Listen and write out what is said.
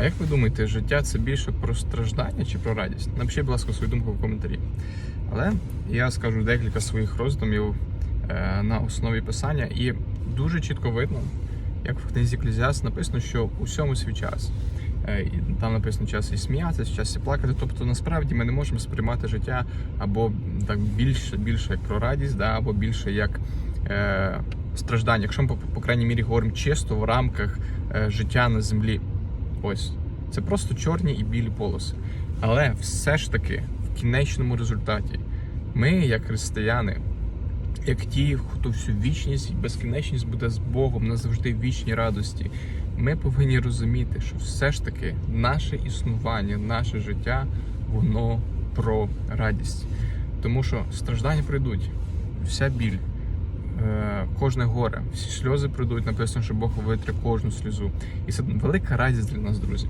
А як ви думаєте, життя це більше про страждання чи про радість? Напишіть, будь ласка, свою думку в коментарі. Але я скажу декілька своїх роздумів е, на основі писання, і дуже чітко видно, як в книзі Еклезіаст написано, що у всьому свій час. Е, Там написано час і сміятися, час і плакати. Тобто, насправді ми не можемо сприймати життя або так більше, більше як про радість, да, або більше як е, страждання. Якщо ми по, по крайній мірі говоримо чисто в рамках е, життя на землі. Ось це просто чорні і білі полоси. Але все ж таки, в кінечному результаті, ми, як християни, як ті, хто всю вічність і безкінечність буде з Богом назавжди в вічній радості, ми повинні розуміти, що все ж таки наше існування, наше життя, воно про радість. Тому що страждання прийдуть, вся біль, кожне горе, всі сльози прийдуть. Написано, що Бог витре кожну сльозу. І це велика радість для нас, друзі.